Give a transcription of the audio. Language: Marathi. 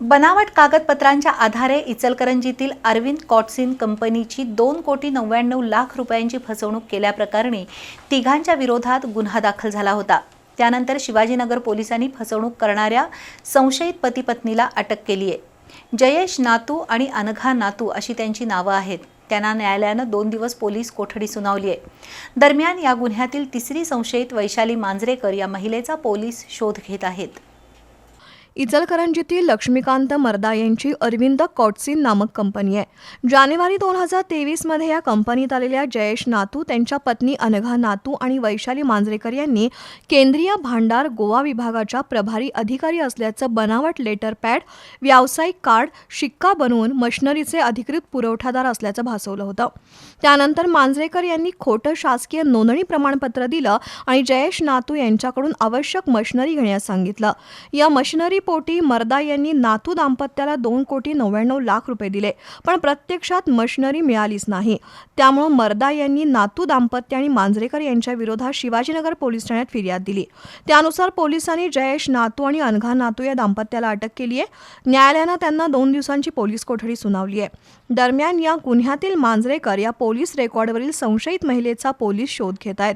बनावट कागदपत्रांच्या आधारे इचलकरंजीतील अरविंद कॉटसिन कंपनीची दोन कोटी नव्याण्णव लाख रुपयांची फसवणूक केल्याप्रकरणी तिघांच्या विरोधात गुन्हा दाखल झाला होता. त्यानंतर शिवाजीनगर पोलिसांनी फसवणूक करणाऱ्या संशयित पतीपत्नीला अटक केली आहे. जयेश नातू आणि अनघा नातू अशी त्यांची नावं आहेत. त्यांना न्यायालयानं दोन दिवस पोलीस कोठडी सुनावली आहे. दरम्यान या गुन्ह्यातील तिसरी संशयित वैशाली मांजरेकर या महिलेचा पोलीस शोध घेत आहेत. इचलकरंजीतील लक्ष्मीकांत मर्दा यांची अरविंद कॉटसिन नामक कंपनी आहे. जानेवारी दोन हजार तेवीसमध्ये या कंपनीत आलेल्या जयेश नातू त्यांच्या पत्नी अनघा नातू आणि वैशाली मांजरेकर यांनी केंद्रीय भांडार गोवा विभागाच्या प्रभारी अधिकारी असल्याचं बनावट लेटर पॅड व्यावसायिक कार्ड शिक्का बनवून मशिनरीचे अधिकृत पुरवठादार असल्याचं भासवलं होतं. त्यानंतर मांजरेकर यांनी खोटं शासकीय नोंदणी प्रमाणपत्र दिलं आणि जयेश नातू यांच्याकडून आवश्यक मशिनरी घेण्यास सांगितलं. या मशिनरी पोटी मर्दा यांनी नातू दाम्पत्याला दोन कोटी नव्याण्णव लाख रुपये दिले पण प्रत्यक्षात मशिनरी मिळालीच नाही. त्यामुळं मर्दा यांनी नातू दाम्पत्य आणि मांजरेकर यांच्या विरोधात शिवाजीनगर पोलीस ठाण्यात फिर्याद दिली. त्यानुसार पोलिसांनी जयेश नातू आणि अनघा नातू या दाम्पत्याला अटक केली आहे न्यायालयानं त्यांना दोन दिवसांची पोलीस कोठडी सुनावली आहे दरम्यान या गुन्ह्यातील मांजरेकर या पोलीस रेकॉर्डवरील संशयित महिलेचा पोलीस शोध घेत आहेत.